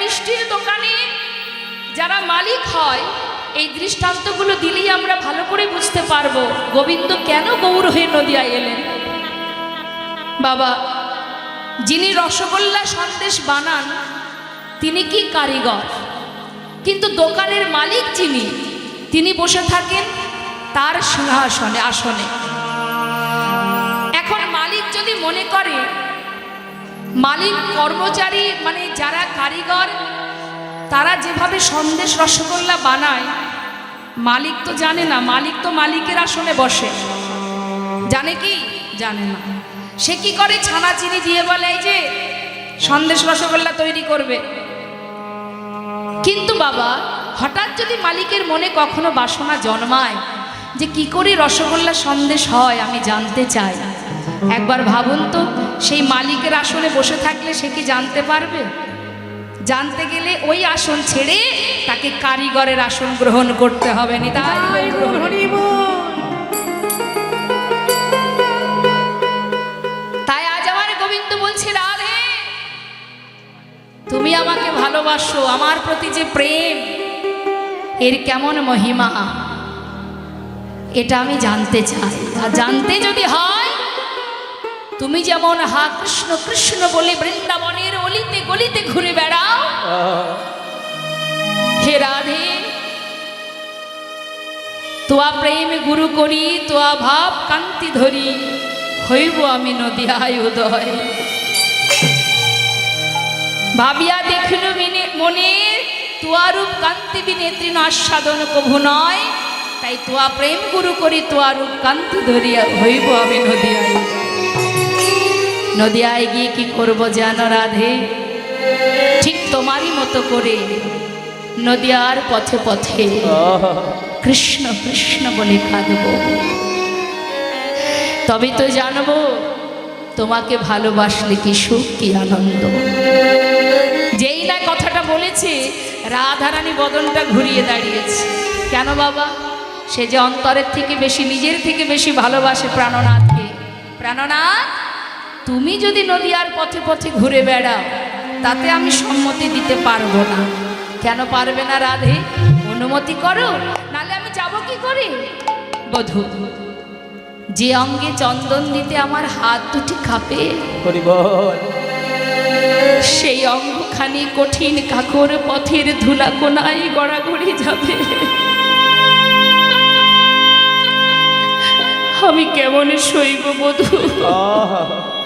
মিষ্টির দোকানে যারা মালিক হয়, এই দৃষ্টান্তগুলো দিলেই আমরা ভালো করে বুঝতে পারব। গোবিন্দ কেন গৌর হয়ে নদিয়ায় এলেন? বাবা, যিনি রসগোল্লা সন্দেশ বানান, তিনি কি কারিগর? কিন্তু দোকানের মালিক যিনি, তিনি বসে থাকেন তার সিংহাসনে, আসনে। এখন মালিক যদি মনে করে মালিক, কর্মচারী মানে যারা কারিগর, তারা যেভাবে সন্দেশ রসগোল্লা বানায়, মালিক তো জানে না, মালিক তো মালিকের আসনে বসে। জানে কি? জানে না। সে কি করে? ছানা চিনি দিয়ে বলে, এই যে, সন্দেশ রসগোল্লা তৈরি করবে। কিন্তু বাবা, হঠাৎ যদি মালিকের মনে কখনো বাসনা জন্মায় যে কি করে রসগোল্লা সন্দেশ হয়, আমি জানতে চাই। একবার ভাবুন তো, সেই মালিকের আসনে বসে থাকলে সে কি জানতে পারবে? জানতে গেলে ওই আসন ছেড়ে তাকে কারিগরের আসন গ্রহণ করতে হবে হরি বল। তাই আজ আমার গোবিন্দ বলছে, রাধে, তুমি আমাকে ভালোবাসো, আমার প্রতি যে প্রেম, এর কেমন মহিমা? এটা আমি জানতে চাই। আর জানতে যদি হয় তুমি যেমন হা কৃষ্ণ কৃষ্ণ বলে বৃন্দাবনের অলিতে গলিতে ঘুরে বেড়াও, হে রাধে তোয়া প্রেম গুরু করি, তোয়া ভাব কান্তি ধরি, হইব আমি নদিয়ায় উদয় ভাবিয়া দেখিল মিনে মনে তোয়ারূপ কান্তি বিনেত্রী আস্বাদন কভু নয়, তাই তোয়া প্রেম গুরু করি তোয়ারূপ কান্তি ধরিয়া হইব আমি নদী উদয়। নদিয়ায় গিয়ে কি করব জানো রাধে? ঠিক তোমারই মতো করে নদিয়ার পথে পথে কৃষ্ণ কৃষ্ণ বলে কাঁদব। তবে তো জানব তোমাকে ভালোবাসলে কি সুখ, কি আনন্দ। যেই না কথাটা বলেছে, রাধারানী বদনটা ঘুরিয়ে দাঁড়িয়েছে। কেন বাবা? সে যে অন্তরের থেকে বেশি, নিজের থেকে বেশি ভালোবাসে প্রাণনাথকে। প্রাণনাথ? তুমি যদি নদীয়ার পথে পথে ঘুরে বেড়াও তাতে আমি সম্মতি দিতে পারব না। কেন পারবে না রাধে? অনুমতি করো নালে আমি যাব কি করে? বধূ যে অঙ্গে চন্দন দিতে আমার হাত দুটি খাপে সেই অঙ্গখানি কঠিন কাকর পথের ধুলা কোনায় গড়াগড়ি যাবে। আমি কেমন সইব বধূ?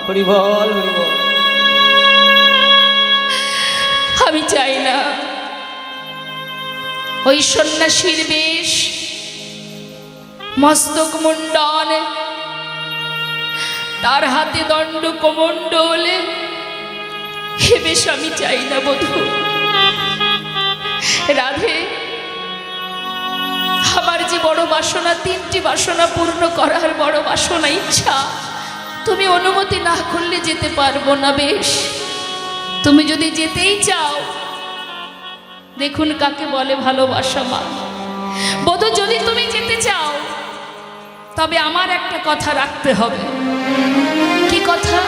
আহা, হরি বল হরি বল আমি চাই না। ওই সন্ন্যাসীর বেশ মস্তক মুন্ডন তার হাতে দণ্ড কমণ্ডল হে বেশ আমি চাই না বধূ। রাধে আমার যে বড় বাসনা তিনটি বাসনা পূর্ণ করার বড় বাসনা ইচ্ছা। তুমি অনুমতি না করলে যেতে পারব না বেশ। তুমি যদি যেতেই চাও, দেখুন কাকে বলে ভালোবাসা মা। বোধ যদি তুমি যেতে চাও, তবে আমার একটা কথা রাখতে হবে। কি কথা?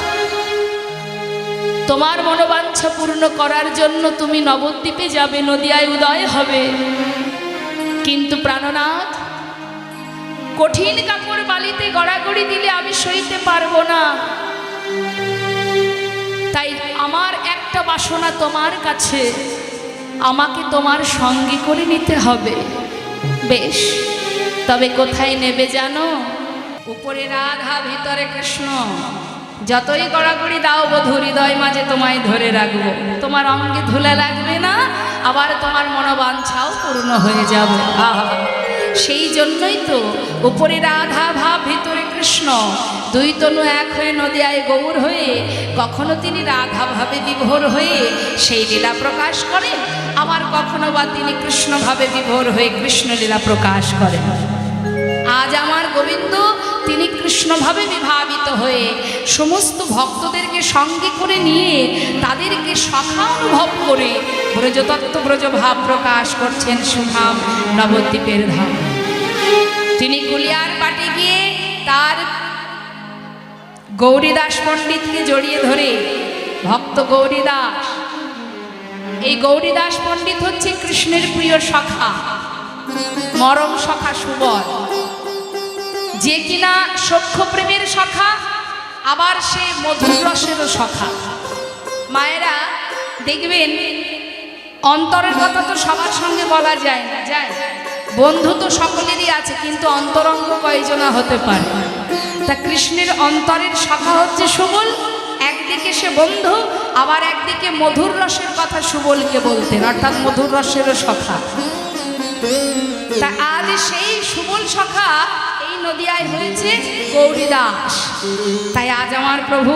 তোমার মনোবাঞ্ছা পূর্ণ করার জন্য তুমি নবদ্বীপে যাবে, নদিয়ায় উদয় হবে। কিন্তু প্রাণনাথ কঠিন কাপড় বালিতে গড়াগড়ি দিলে আমি সইতে পারব না। তাই আমার একটা বাসনা তোমার কাছে, আমাকে তোমার সঙ্গে করে নিতে হবে। বেশ, তবে কোথায় নেবে জানো? উপরে রাধা, ভিতরে কৃষ্ণ। যতই গড়াগড়ি দাও বধু, হৃদয় মাঝে তোমায় ধরে রাখব। তোমার অঙ্গে ধুলে লাগবে না, আবার তোমার মনোবাঞ্ছাও পূর্ণ হয়ে যাবে। আহা। সেই জন্যই তো উপরে রাধা ভাব, ভিতরে কৃষ্ণ। দুই তনু এক হয়ে নদিয়ায় গৌর হয়ে কখনো তিনি রাধা ভাবে বিভোর হয়ে সেই লীলা প্রকাশ করেন। আবার কখনো বা তিনি কৃষ্ণভাবে বিভোর হয়ে কৃষ্ণ লীলা প্রকাশ করেন। আজ আমার গোবিন্দ তিনি কৃষ্ণভাবে বিভাবিত হয়ে সমস্ত ভক্তদেরকে সঙ্গে করে নিয়ে তাদেরকে সখা অনুভব করে ব্রজতত্ত্ব ব্রজ ভাব প্রকাশ করছেন সুধাম নবদ্বীপের ধাম। তিনি কুলিয়ার পাটে গিয়ে তার গৌরীদাস পণ্ডিতকে জড়িয়ে ধরে, ভক্ত গৌরীদাস, এই গৌরীদাস পণ্ডিত হচ্ছে কৃষ্ণের প্রিয় সখা, মরম সখা সুবল। যে কিনা সখ্য প্রেমের সখা আবার সে মধুর রসেরও সখা মায়েরা, দেখবেন, অন্তরের কথা তো সবার সঙ্গে বলা যায় না, যায়। বন্ধু তো সকলেরই আছে, কিন্তু অন্তরঙ্গ কয়জনা হতে পারে? তা কৃষ্ণের অন্তরের সখা হচ্ছে সুবল, একদিকে সে বন্ধু, আবার একদিকে মধুর রসের কথা সুবলকে বলতেন, অর্থাৎ মধুর রসেরও সখা তা আজ সেই সুবল সখা নদিয়ায় হয়েছে গৌরী দাস তাই আজ আমার প্রভু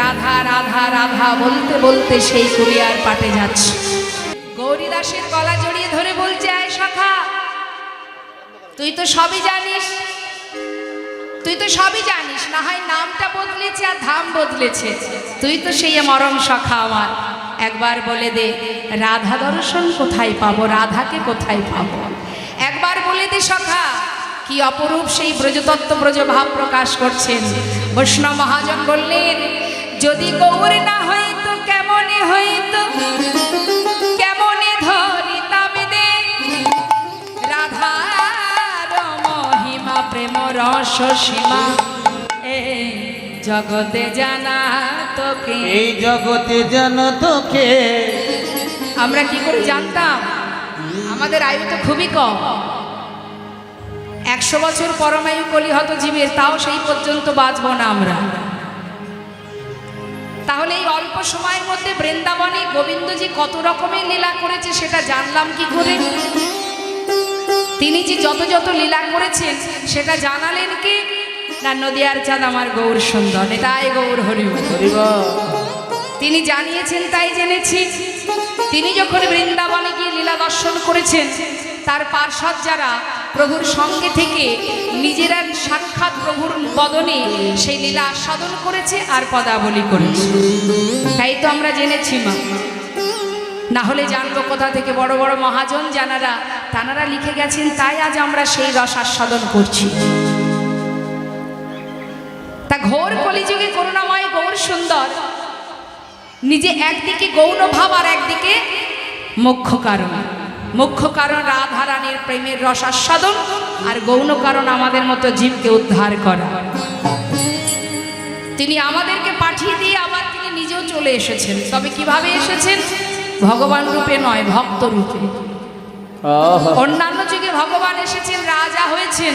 রাধা রাধা রাধা বলতে বলতে সেই কুলিয়ার পাটে যাচ্ছে। গৌরী দাসের গলা জড়িয়ে ধরে বলছে, আয় সখা, তুই তো সবই জানিস, তুই তো সবই জানিস, না হয় নামটা বদলেছে আর ধাম বদলেছে। তুই তো সেই মরম সখা আমার। একবার বলে দে, রাধা দর্শন কোথায় পাবো, রাধাকে কোথায় পাবো? একবার বলে দে সখা কি অপরূপ সেই ব্রজতত্ত্ব ব্রজভাব প্রকাশ করছেন? বৈষ্ণব মহাজন বললেন যদি গৌর না হইতো কেমনে হইতো? কেমনে ধরিতাম দে রাধার মহিমা প্রেম রস সীমা জগতে জানা তোকে। এই জগতে তোকে। আমরা কি করে জানতাম? আমাদের আয়ু তো খুবই কম। একশো বছর পরমায়ু কলিহত জীবের, তাও সেই পর্যন্ত বাঁচব না আমরা। তাহলে এই অল্প সময়ের মধ্যে বৃন্দাবনে গোবিন্দজি কত রকমের লীলা করেছে সেটা জানলাম কি করে? তিনি যে যত যত লীলা করেছেন, সেটা জানালেন কি? না, নদিয়ার চাঁদ আমার গৌর সুন্দর তাই গৌর হরিব হরিব তিনি জানিয়েছেন, তাই জেনেছি। তিনি যখন বৃন্দাবনে গিয়ে লীলা দর্শন করেছেন, তার পার্শ্বদ যারা প্রভুর সঙ্গে থেকে নিজেরা সাক্ষাৎ প্রভুর বদনে সেই লীলা আস্বাদন করেছে আর পদাবলী করেছে। তাই তো আমরা জেনেছি মা। না হলে জানব কোথা থেকে বড় বড় মহাজন জানারা, তানারা লিখে গেছেন, তাই আজ আমরা সেই রস আস্বাদন করছি। তা ঘোর কলিযুগে করুণাময়, গৌর সুন্দর, নিজে একদিকে গৌণ ভাব আর একদিকে মুখ্য কারণ। মুখ্য কারণ রাধা রানীর প্রেমের রস আস্বাদন আর গৌণ কারণ আমাদের মতো জীবকে উদ্ধার করা। তিনি আমাদেরকে পাঠিয়ে দিয়ে আবার তিনি নিজেও চলে এসেছেন। তবে কীভাবে এসেছেন? ভগবান রূপে নয় ভক্ত রূপে। অন্যান্য যুগে ভগবান এসেছেন রাজা হয়েছেন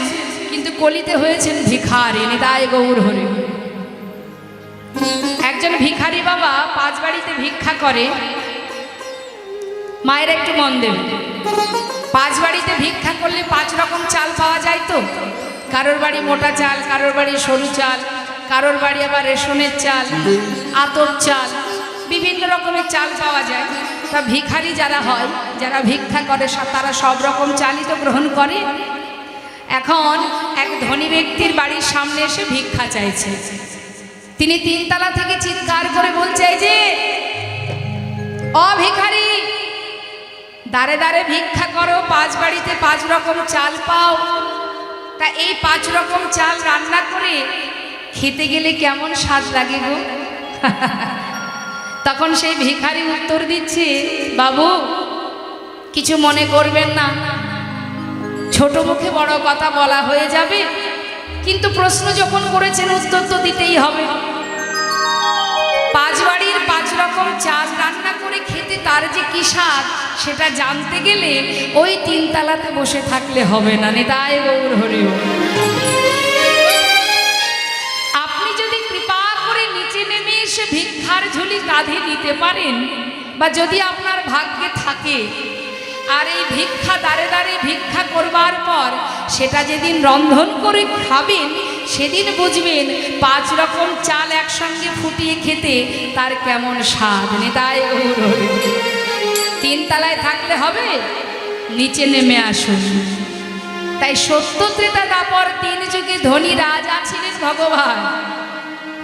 কিন্তু কলিতে হয়েছেন ভিখারি নিদায় গৌর হরে। একজন ভিখারি বাবা পাঁচ বাড়িতে ভিক্ষা করে মায়ের একটু মন দেবে। পাঁচ বাড়িতে ভিক্ষা করলে পাঁচ রকম চাল পাওয়া যায় তো? কারোর বাড়ি মোটা চাল, কারোর বাড়ি সরু চাল, কারোর বাড়ি আবার রেশনের চাল আতপ চাল, বিভিন্ন রকমের চাল পাওয়া যায়। তা ভিখারি যারা হয়, যারা ভিক্ষা করে তারা সব রকম চালই তো গ্রহণ করে। এখন এক ধনী ব্যক্তির বাড়ির সামনে এসে ভিক্ষা চাইছে। তিনি তিনতলা থেকে চিৎকার করে বলছে যে, অ ভিখারি দাঁড়ে দাঁড়ে ভিক্ষা করো, পাঁচ বাড়িতে পাঁচ রকম চাল পাও। তা এই পাঁচ রকম চাল রান্না করে খেতে গেলে কেমন স্বাদ লাগে গো? তখন সেই ভিখারি উত্তর দিচ্ছে, বাবু, কিছু মনে করবেন না। ছোট মুখে বড় কথা বলা হয়ে যাবে, কিন্তু প্রশ্ন যখন করেছেন উত্তর তো দিতেই হবে। পাঁচ বাড়ির পাঁচ রকম চাল রান্না করে খেতে তার যে কি স্বাদ সেটা জানতে গেলে ওই তিনতলাতে বসে থাকলে হবে না নেতায় গৌর হরি আপনি যদি কৃপা করে নিচে নেমে এসে ভিক্ষার ঝুলি কাঁধে নিতে পারেন, বা যদি আপনার ভাগ্যে থাকে, আর এই ভিক্ষা দাঁড়ে দাঁড়ে ভিক্ষা করবার পর সেটা যেদিন রন্ধন করে খাবেন, সেদিন বুঝবেন পাঁচ রকম চাল একসঙ্গে ফুটিয়ে খেতে তার কেমন স্বাদ নেতায় বল। তিনতলায় থাকলে হবে, নিচে নেমে আসুন। তাই সত্য ত্রেতা দাপর তিন যুগে ধনী রাজা ছিলেন ভগবান।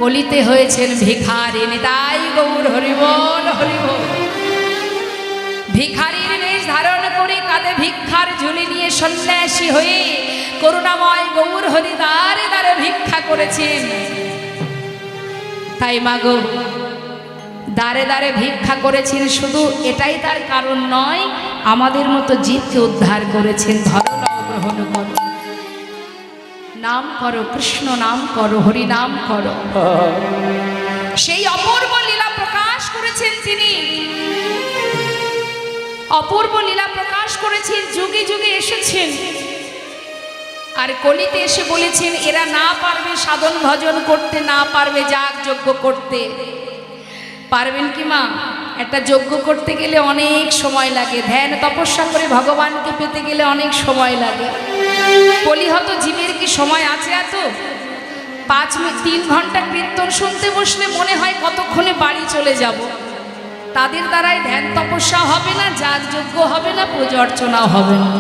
কলিতে হয়েছেন ভিখারি তাই গৌর হরিবল হরিবল। ভিখারির বেশ ধারণ করে কাঁধে ভিক্ষার ঝুলি নিয়ে সন্ন্যাসী হয়ে করুণাময় গৌর হরি দ্বারে দ্বারে ভিক্ষা করেছেন। তাই মাগো দাঁড়ে দাঁড়ে ভিক্ষা করেছেন, শুধু এটাই তার কারণ নয়, আমাদের মতো জীবকে উদ্ধার করেছেন ধরো নাও গ্রহণ করো নাম করো, কৃষ্ণ নাম করো, হরি নাম করো। সেই অপূর্ব লীলা প্রকাশ করেছেন তিনি। অপূর্ব লীলা প্রকাশ করেছেন, যুগে যুগে এসেছেন। আর কলিতে এসে বলেছেন, এরা না পারবে সাধন ভজন করতে, না পারবে যাগ যজ্ঞ করতে। পারবেন কি মা? একটা যজ্ঞ করতে গেলে অনেক সময় লাগে। ধ্যান তপস্যা করে ভগবানকে পেতে গেলে অনেক সময় লাগে। কলিহত জীবের কি সময় আছে এত? পাঁচ তিন ঘণ্টা কীর্তন শুনতে বসলে মনে হয় কতক্ষণে বাড়ি চলে যাব। তাদের দ্বারাই ধ্যান তপস্যা হবে না, যাগ যজ্ঞ হবে না, পূজা অর্চনাও হবে না।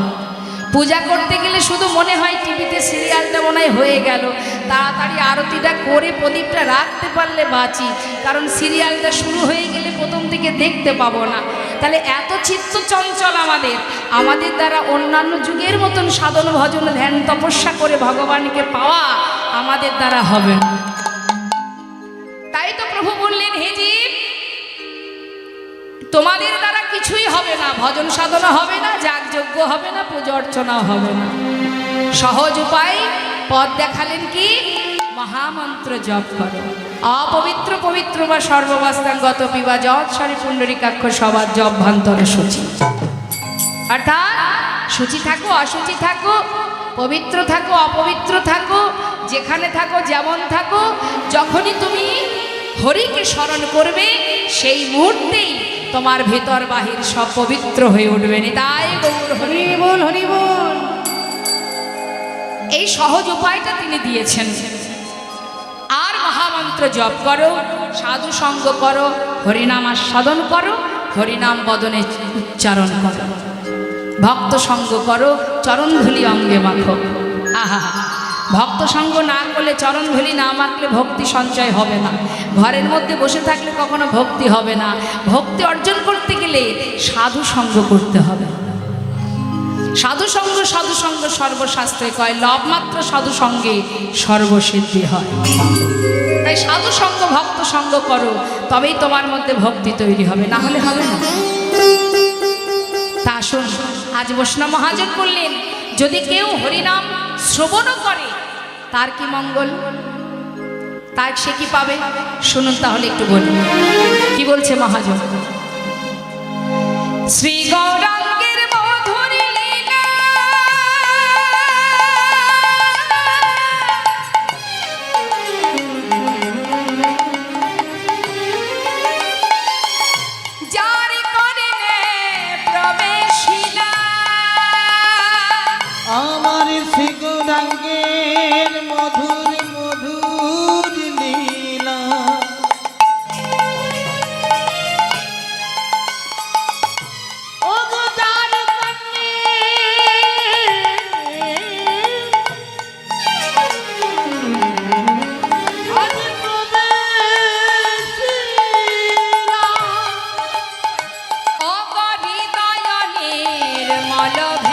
পূজা করতে গেলে শুধু মনে হয় টিভিতে সিরিয়ালটা মনে হয় গেল। তাড়াতাড়ি আরতিটা করে প্রদীপটা রাখতে পারলে বাঁচি, কারণ সিরিয়ালটা শুরু হয়ে গেলে প্রথম থেকে দেখতে পাবো না। তাহলে এত চিত্ত চঞ্চল আমাদের। আমাদের দ্বারা অন্যান্য যুগের মতন সাধন ভজন, ধ্যান, তপস্যা করে ভগবানকে পাওয়া আমাদের দ্বারা হবে তাই তো প্রভু বললেন, হে জীব তোমাদের দ্বারা কিছুই হবে না। ভজন সাধনা হবে না, যাগযজ্ঞ হবে না, পুজো অর্চনা হবে না। সহজ উপায় পদ দেখালেন কি? মহামন্ত্র জপ করো। অপবিত্র, পবিত্র বা সর্ববাস্তাঙ্গত পিবা যৎ সারি পুণ্ডরিকাক্ষ সবার জপভান্তরে সূচি। অর্থাৎ সূচি থাকো, অসুচি থাকো, পবিত্র থাকো, অপবিত্র থাকো, যেখানে থাকো, যেমন থাকো, যখনই তুমি হরিকে স্মরণ করবে, সেই মুহূর্তেই তোমার ভেতর বাহির সব পবিত্র হয়ে উঠবে তাই গৌর হরি বল হরি বল। এই সহজ উপায়টা তিনি দিয়েছেন। আর মহামন্ত্র জপ করো, সাধু সঙ্গ করো, হরিনাম আস্বাদন করো, হরিনাম বদনে উচ্চারণ করো। ভক্ত সঙ্গ করো, চরণধুলি অঙ্গে মাখো। আহা ভক্ত সঙ্গ না করলে চরণধুলি না মাখলে ভক্তি সঞ্চয় হবে না। ঘরের মধ্যে বসে থাকলে কখনো ভক্তি হবে না। ভক্তি অর্জন করতে গেলে সাধু সঙ্গ করতে হবে। সাধু সঙ্গ সাধু সঙ্গ সর্বশাস্ত্রে কয় লবমাত্র সাধু সঙ্গে সর্বসিদ্ধি হয়। তাই সাধু সঙ্গ, ভক্ত সঙ্গ করো, তবেই তোমার মধ্যে ভক্তি তৈরি হবে। না হলে হবে না। তা আসুন আজ বৈষ্ণব মহাজন বললেন, যদি কেউ হরিনাম শ্রবণও করে। তার কি মঙ্গল? তার সে কি পাবে? শুনুন তাহলে একটু বলুন। কি বলছে মহাজন? Shri I love.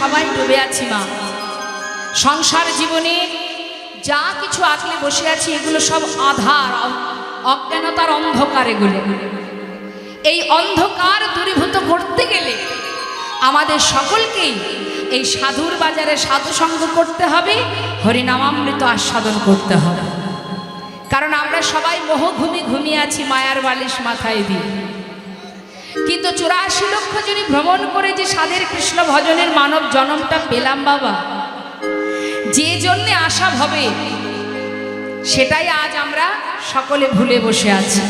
সবাই ডুবে আছি, মা। সংসার জীবনে যা কিছু আঁকলে বসে আছি, এগুলো সব আধার অজ্ঞানতার অন্ধকার এগুলো। এই অন্ধকার দূরীভূত করতে গেলে আমাদের সকলকেই এই সাধুর বাজারে সাধু সঙ্গ করতে হবে, হরিনামামৃত আস্বাদন করতে হবে। কারণ আমরা সবাই মোহ ঘুমি ঘুমিয়ে আছি, মায়ার বালিশ মাথায় দিয়ে। কিন্তু চুরাশি লক্ষ জনই ভ্রমণ করে যে সাধের কৃষ্ণ ভজনের মানব জনমটা পেলাম বাবা। যে জন্যে আশা হবে সেটাই আজ আমরা সকলে ভুলে বসে আছি।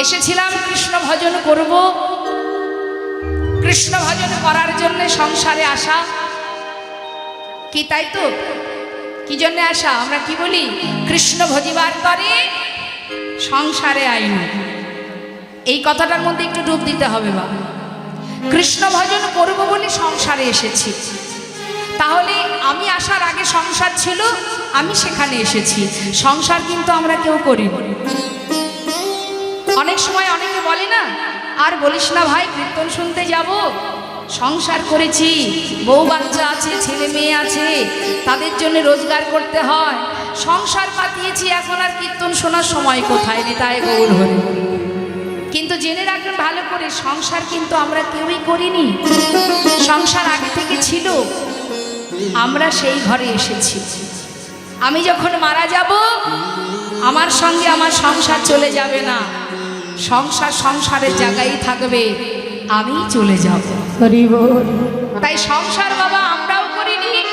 এসেছিলাম কৃষ্ণ ভজন করব। কৃষ্ণ ভজন করার জন্য সংসারে আসা। কি তাই তো? কি জন্য আসা? আমরা কি বলি? কৃষ্ণ ভজিবার করে সংসারে আইন। এই কথাটার মধ্যে একটু ডুব দিতে হবে বা কৃষ্ণ ভজন করব বলে সংসারে এসেছি। তাহলে আমি আসার আগে সংসার ছিল, আমি সেখানে এসেছি। সংসার কিন্তু আমরা কেউ করি অনেক সময় অনেকে বলে না, আর বলিস না ভাই, কীর্তন শুনতে যাব। সংসার করেছি, বউ বাচ্চা আছে, ছেলে মেয়ে আছে, তাদের জন্য রোজগার করতে হয়। সংসার পাতিয়েছি, এখন আর কীর্তন শোনার সময় কোথায় নেতায় গৌর হরে। কিন্তু জেনে রাখবেন ভালো করে, সংসার কিন্তু আমরা কেউই করিনি। সংসার আগে থেকে ছিল। আমরা সেই ঘরে এসেছি। আমি যখন মারা যাব, আমার সঙ্গে আমার সংসার চলে যাবে না। সংসার সংসারের জায়গায় থাকবে। আমি চলে যাব। তাই সংসার বাবা আমরাও করিনি,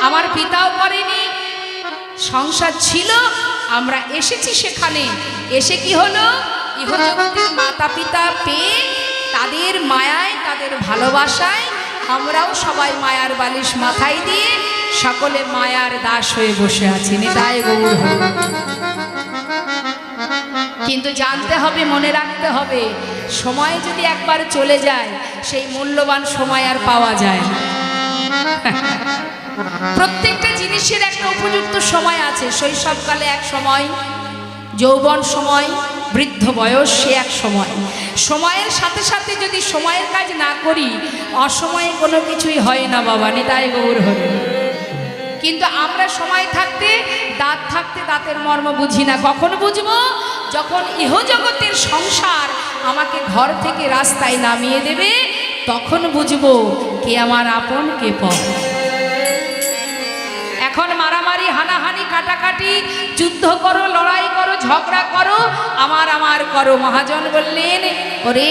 আমার পিতাও করেনি। সংসার ছিল, আমরা এসেছি সেখানে। এসে কি হলো? ইহজগতের মাতা পিতা পেয়ে তাদের মায়ায়, তাদের ভালোবাসায় আমরাও সবাই মায়ার বালিশ মাথায় দিয়ে সকলে মায়ার দাস হয়ে বসে আছি। গৌর কিন্তু জানতে হবে, মনে রাখতে হবে, সময় যদি একবার চলে যায়, সেই মূল্যবান সময় আর পাওয়া যায় প্রত্যেকটা জিনিসের একটা উপযুক্ত সময় আছে, শৈশবকালে এক সময়, যৌবন সময় বৃদ্ধ বয়স সে এক সময়। সময়ের সাথে সাথে যদি সময়ের কাজ না করি, অসময়ে কোনো কিছুই হয় না বাবা নিতায় গৌর হরি। কিন্তু আমরা সময় থাকতে, দাঁত থাকতে দাঁতের মর্ম বুঝি না। কখন বুঝব? যখন ইহজগতের সংসার আমাকে ঘর থেকে রাস্তায় নামিয়ে দেবে, তখন বুঝব কে আমার আপন, কে পর। এখন হানাহানি কাটাকাটি যুদ্ধ করো, লড়াই করো, ঝগড়া করো। আমার আমার করো, মহাজন বললেন, ওরে,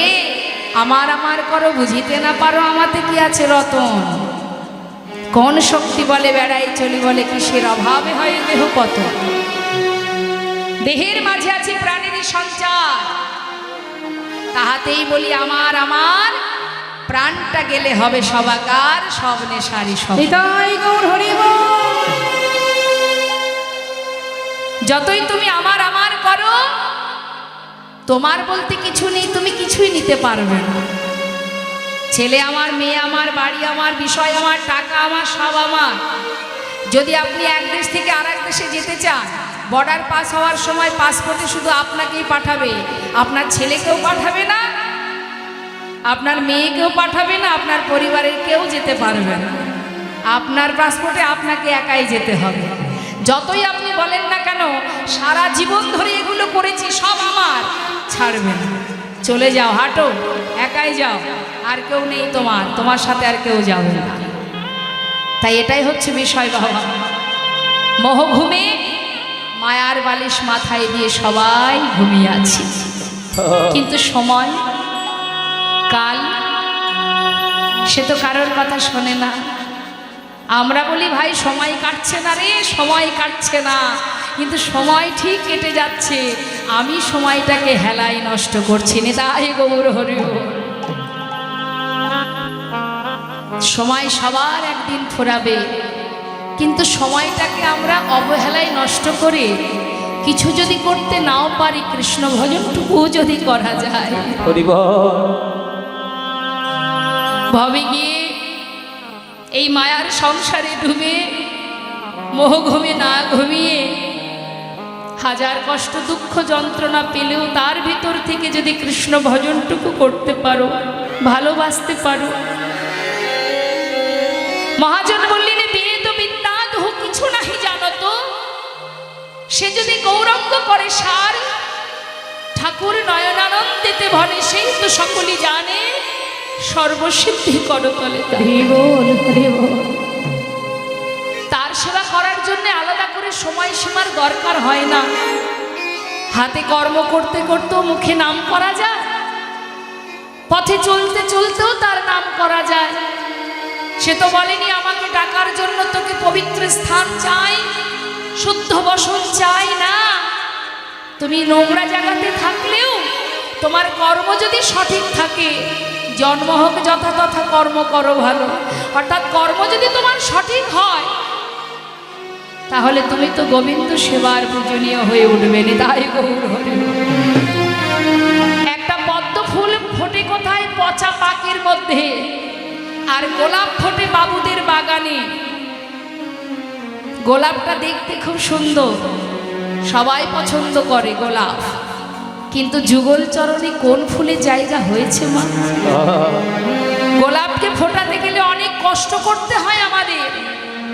আমার আমার করো, বুঝিতে না পারো আমাতে কি আছে রতন? কোন শক্তি বলে বেড়াই চলি বলে কিসের অভাবে হয় দেহ কত দেহের মাঝে আছে প্রাণের সঞ্চার। তাহাতেই বলি, আমার আমার প্রাণটা গেলে হবে সবাকার সব নেশারি সব নিতাই গৌর হরি বল যতই তুমি আমার আমার করো, তোমার বলতে কিছু নেই, তুমি কিছুই নিতে পারবে না। ছেলে আমার, মেয়ে আমার, বাড়ি আমার, বিষয় আমার, টাকা আমার, সব আমার। যদি আপনি এক দেশ থেকে আর দেশে যেতে চান বর্ডার পাস হওয়ার সময় পাসপোর্টে শুধু আপনাকেই পাঠাবে। আপনার ছেলেকেও পাঠাবে না, আপনার মেয়েকেও পাঠাবে না, আপনার পরিবারের কেউ যেতে পারবে না। আপনার পাসপোর্টে আপনাকে একাই যেতে হবে। যতই আপনি বলেন না কেন, সারা জীবন ধরে এগুলো করেছি, সব আমার। ছাড়বে চলে যাও, হাঁটো। একাই যাও। আর কেউ নেই তোমার। তোমার সাথে আর কেউ যাবে না। তাই এটাই হচ্ছে বিষয়, বাবা। মোহ ঘুমে মায়ার বালিশ মাথায় দিয়ে সবাই ঘুমিয়ে আছি। কিন্তু সময়, কাল, সে তো কারোর কথা শোনে না। আমরা বলি ভাই সময় কাটছে না রে সময় কাটছে না। কিন্তু সময় ঠিক কেটে যাচ্ছে। আমি সময়টাকে হেলাই নষ্ট করছি নেতাই গৌর হরি। সময় সবার একদিন ফোরাবে। কিন্তু সময়টাকে আমরা অবহেলায় নষ্ট করে কিছু যদি করতে নাও পারি কৃষ্ণ ভজনটুকুও যদি করা যায়। ভবে গিয়ে এই মায়ার সংসারে ডুবে, মোহ ঘুমে না ঘুমিয়ে, হাজার কষ্ট দুঃখ যন্ত্রণা পেলেও তার ভিতর থেকে যদি কৃষ্ণ ভজনটুকু করতে পারো, ভালোবাসতে পারো। মহাজন বললেন, বেদ বিদ্যা দহ কিছু নাহি জানো তো। সে যদি গৌরঙ্গ করে সার, ঠাকুর নয়নানন্দিতে ভনে সেই তো সকলে জানে। সর্বসিদ্ধি করতলে তার। সেবা করার জন্য আলাদা করে সময় সীমার দরকার হয় না। হাতে কর্ম করতে করতেও মুখে নাম করা যায়। পথে চলতে চলতেও তার নাম করা যায়। সে তো বলেনি আমাকে ডাকার জন্য তোকে পবিত্র স্থান চাই শুদ্ধ বসন চাই না। তুমি নোংরা জায়গাতে থাকলেও তোমার কর্ম যদি সঠিক থাকে জন্ম হোক যথাতথা, কর্ম করো ভালো। অর্থাৎ কর্ম যদি তোমার সঠিক হয়, তাহলে তুমি তো গোবিন্দ সেবার পূজনীয় হয়ে উঠবে নি তাই গৌর একটা পদ্ম ফুল ফোটে কোথায়? পচা পাকের মধ্যে। আর গোলাপ ফোটে বাবুদের বাগানে। গোলাপটা দেখতে খুব সুন্দর। সবাই পছন্দ করে গোলাপ। কিন্তু যুগল চরণে কোন ফুলের জায়গা হয়েছে মা? গোলাপকে ফোটাতে গেলে অনেক কষ্ট করতে হয় আমাদের।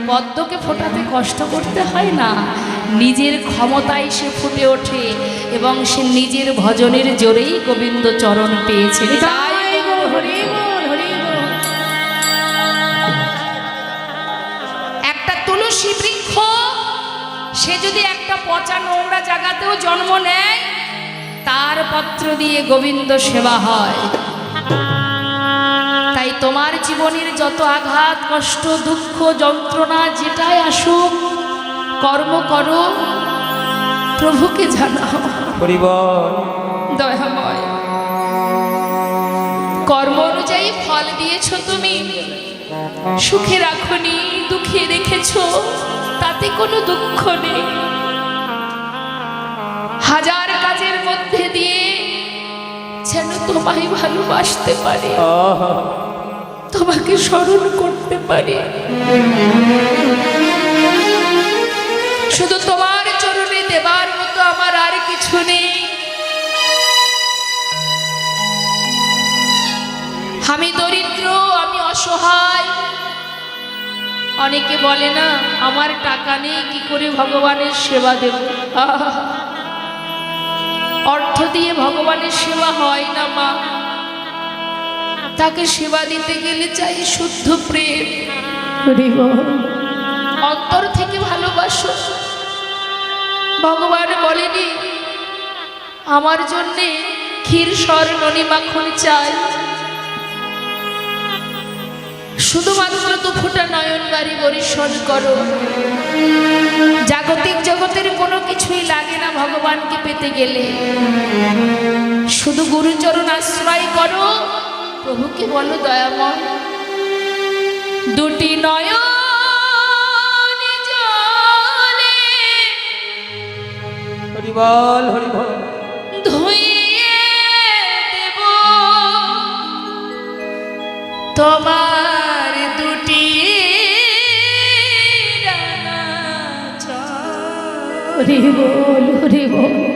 পদ্মকে ফোটাতে কষ্ট করতে হয় না। নিজের ক্ষমতায় সে ফুটে ওঠে এবং সে নিজের ভজনের জোরেই গোবিন্দ চরণ পেয়েছে। একটা তুলসী বৃক্ষ সে যদি একটা পচা নোংরা জায়গাতেও জন্ম নেয় তার পত্র দিয়ে গোবিন্দ সেবা হয়। তাই তোমার জীবনের যত আঘাত কষ্ট দুঃখ যন্ত্রণা যেটাই আসুক কর্ম করো। প্রভুকে জানাও। হরিবল দয়াময়। কর্ম অনুযায়ী ফল দিয়েছ তুমি। সুখে রাখনি দুঃখে রেখেছ তাতে কোনো দুঃখ নেই। হাজার মধ্যে দিয়ে যেন তোমায় ভালোবাসতে পারে। তোমাকে স্মরণ করতে পারে। শুধু তোমার চরণে দেবার মতো আমার আর কিছু নেই। আমি দরিদ্র আমি অসহায়। অনেকে বলে না আমার টাকা নেই কি করে ভগবানের সেবা দেব? আহা! অর্থ দিয়ে ভগবানের সেবা হয় না, মা। তাকে সেবা দিতে গেলে চাই শুদ্ধ প্রেম। অন্তর থেকে ভালোবাসো। ভগবান বলেনি, আমার জন্যে ক্ষীর, স্বর মাখন চাই। শুধুমাত্র দু ফোঁটা নয়ন বাড়ি বরিশন করো। জাগতিক না ভগবানকে পেতে গেলে। শুধু গুরুচরণ আশ্রয় করো প্রভুকে বলো দয়াময়। দুটি নয়ন হরিবল হরিবল। ধুইয়ে দেব। তোমার হরি বল হরি বল